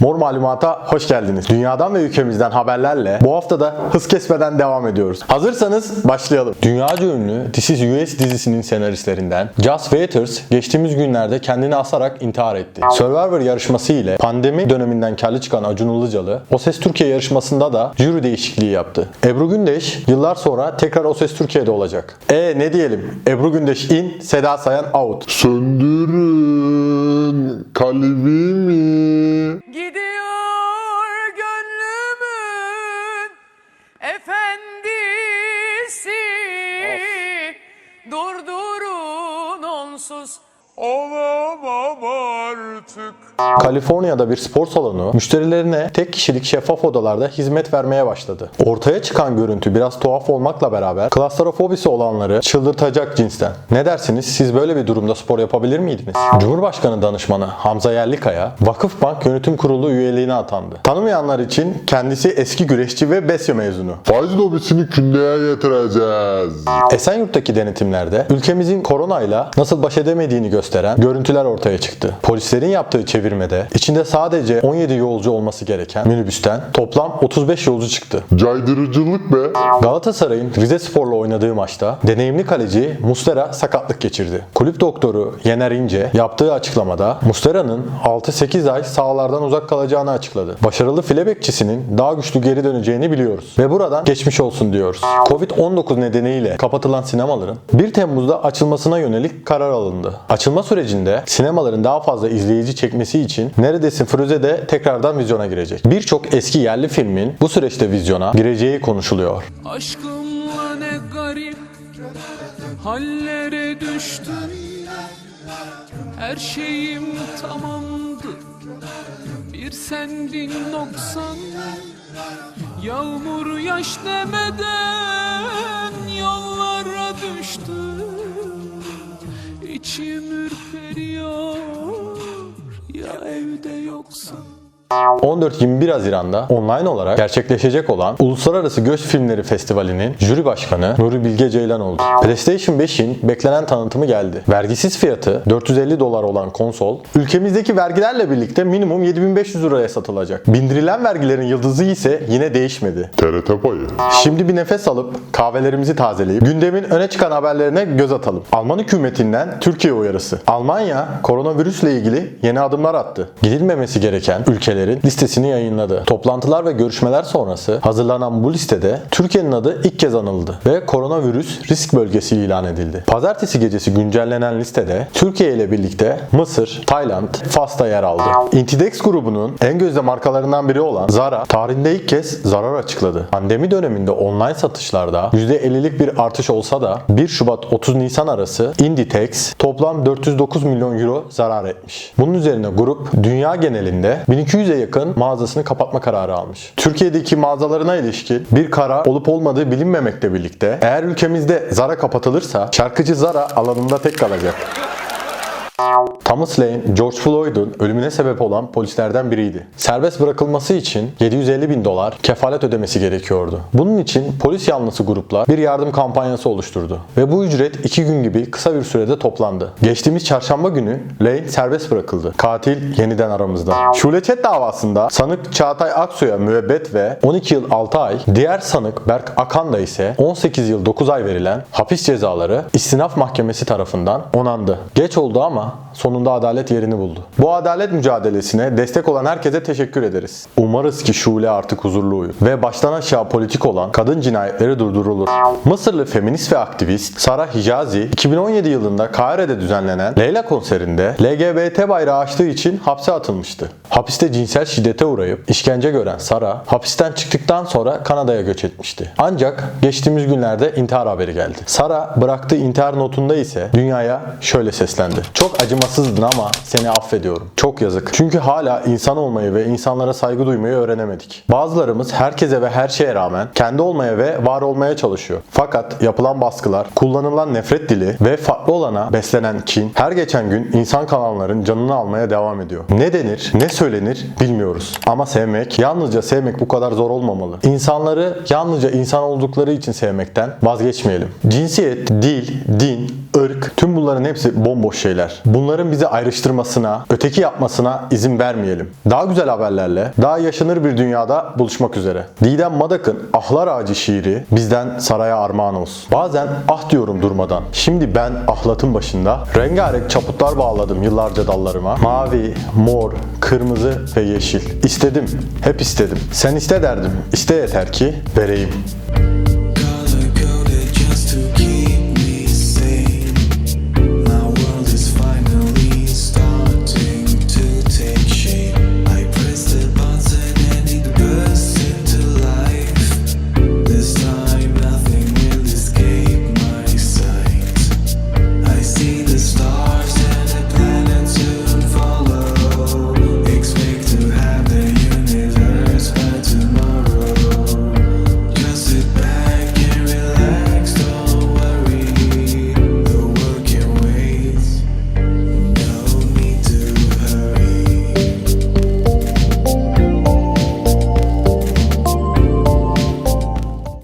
Mor Malumat'a hoş geldiniz. Dünyadan ve ülkemizden haberlerle bu hafta da hız kesmeden devam ediyoruz. Hazırsanız başlayalım. Dünyaca ünlü This is US dizisinin senaristlerinden Joss Waters geçtiğimiz günlerde kendini asarak intihar etti. Survivor yarışması ile pandemi döneminden karlı çıkan Acun Ilıcalı O Ses Türkiye yarışmasında da jüri değişikliği yaptı. Ebru Gündeş yıllar sonra tekrar O Ses Türkiye'de olacak. E ne diyelim? Ebru Gündeş in, Seda Sayan out. Söndürün kalbimi. Gidiyor gönlümün efendisi. Durdurun onsuz. Olamam artık Kaliforniya'da bir spor salonu müşterilerine tek kişilik şeffaf odalarda hizmet vermeye başladı. Ortaya çıkan görüntü biraz tuhaf olmakla beraber klastrofobisi olanları çıldırtacak cinsten. Ne dersiniz? Siz böyle bir durumda spor yapabilir miydiniz? Cumhurbaşkanı danışmanı Hamza Yerlikaya, Vakıfbank Yönetim Kurulu üyeliğine atandı. Tanımayanlar için kendisi eski güreşçi ve Besyo mezunu. Faiz lobisini kündeye getireceğiz. Esenyurt'taki denetimlerde ülkemizin koronayla nasıl baş edemediğini gösteren görüntüler ortaya çıktı. Polislerin yaptığı çevirmede içinde sadece 17 yolcu olması gereken minibüsten toplam 35 yolcu çıktı. Caydırıcılık be. Galatasaray'ın Rize Spor'la oynadığı maçta deneyimli kaleci Muslera sakatlık geçirdi. Kulüp doktoru Yener İnce yaptığı açıklamada Muslera'nın 6-8 ay sahalardan uzak kalacağını açıkladı. Başarılı file bekçisinin daha güçlü geri döneceğini biliyoruz. Ve buradan geçmiş olsun diyoruz. Covid-19 nedeniyle kapatılan sinemaların 1 Temmuz'da açılmasına yönelik karar alındı. Açılma sürecinde sinemaların daha fazla izleyici çekmesi için Neredesin Firuze de tekrardan vizyona girecek. Birçok eski yerli filmin bu süreçte vizyona gireceği konuşuluyor. Aşkımla ne garip hallere düştüm. Her şeyim tamamdı. Bir sendin noksan. Yağmur yaş demeden yollara düştüm. İçim ürperiyor ya evde yoksan 14-21 Haziran'da online olarak gerçekleşecek olan Uluslararası Göç Filmleri Festivali'nin jüri başkanı Nuri Bilge Ceylan oldu. PlayStation 5'in beklenen tanıtımı geldi. Vergisiz fiyatı 450 dolar olan konsol, ülkemizdeki vergilerle birlikte minimum 7500 liraya satılacak. Bindirilen vergilerin yıldızı ise yine değişmedi. TRT payı. Şimdi bir nefes alıp kahvelerimizi tazeleyip gündemin öne çıkan haberlerine göz atalım. Alman hükümetinden Türkiye uyarısı. Almanya koronavirüsle ilgili yeni adımlar attı. Gidilmemesi gereken ülkelerin listesini yayınladı. Toplantılar ve görüşmeler sonrası hazırlanan bu listede Türkiye'nin adı ilk kez anıldı ve koronavirüs risk bölgesi ilan edildi. Pazartesi gecesi güncellenen listede Türkiye ile birlikte Mısır, Tayland, Fas da yer aldı. Intidex grubunun en gözde markalarından biri olan Zara tarihinde ilk kez zarar açıkladı. Pandemi döneminde online satışlarda %50'lik bir artış olsa da 1 Şubat 30 Nisan arası Inditex toplam 409 milyon euro zarar etmiş. Bunun üzerine grup dünya genelinde 1200'e yakın mağazasını kapatma kararı almış. Türkiye'deki mağazalarına ilişkin bir karar olup olmadığı bilinmemekle birlikte eğer ülkemizde Zara kapatılırsa şarkıcı Zara alanında tek kalacak. Thomas Lane, George Floyd'un ölümüne sebep olan polislerden biriydi. Serbest bırakılması için 750 bin dolar kefalet ödemesi gerekiyordu. Bunun için polis yanlısı gruplar bir yardım kampanyası oluşturdu. Ve bu ücret 2 gün gibi kısa bir sürede toplandı. Geçtiğimiz çarşamba günü Lane serbest bırakıldı. Katil yeniden aramızda. Şule Çet davasında sanık Çağatay Aksu'ya müebbet ve 12 yıl 6 ay, diğer sanık Berk Akan'da ise 18 yıl 9 ay verilen hapis cezaları istinaf mahkemesi tarafından onandı. Geç oldu ama sonunda adalet yerini buldu. Bu adalet mücadelesine destek olan herkese teşekkür ederiz. Umarız ki Şule artık huzurlu uyur ve baştan aşağı politik olan kadın cinayetleri durdurulur. Mısırlı feminist ve aktivist Sara Hijazi 2017 yılında Kahire'de düzenlenen Leyla konserinde LGBT bayrağı açtığı için hapse atılmıştı. Hapiste cinsel şiddete uğrayıp işkence gören Sara hapisten çıktıktan sonra Kanada'ya göç etmişti. Ancak geçtiğimiz günlerde intihar haberi geldi. Sara bıraktığı intihar notunda ise dünyaya şöyle seslendi. Çok acımasızdın ama seni affediyorum. Çok yazık. Çünkü hala insan olmayı ve insanlara saygı duymayı öğrenemedik. Bazılarımız herkese ve her şeye rağmen kendi olmaya ve var olmaya çalışıyor. Fakat yapılan baskılar, kullanılan nefret dili ve farklı olana beslenen kin her geçen gün insan kalanların canını almaya devam ediyor. Ne denir, ne söylenir bilmiyoruz. Ama sevmek, yalnızca sevmek bu kadar zor olmamalı. İnsanları yalnızca insan oldukları için sevmekten vazgeçmeyelim. Cinsiyet, dil, din, ırk tüm bunların hepsi bomboş şeyler. Bunların bize birbirimizi ayrıştırmasına, öteki yapmasına izin vermeyelim. Daha güzel haberlerle, daha yaşanır bir dünyada buluşmak üzere. Didem Madak'ın Ahlar Ağacı şiiri bizden saraya armağan olsun. Bazen ah diyorum durmadan. Şimdi ben ahlatın başında rengarenk çaputlar bağladım yıllarca dallarıma. Mavi, mor, kırmızı ve yeşil. İstedim, hep istedim. Sen iste derdim. İste yeter ki vereyim.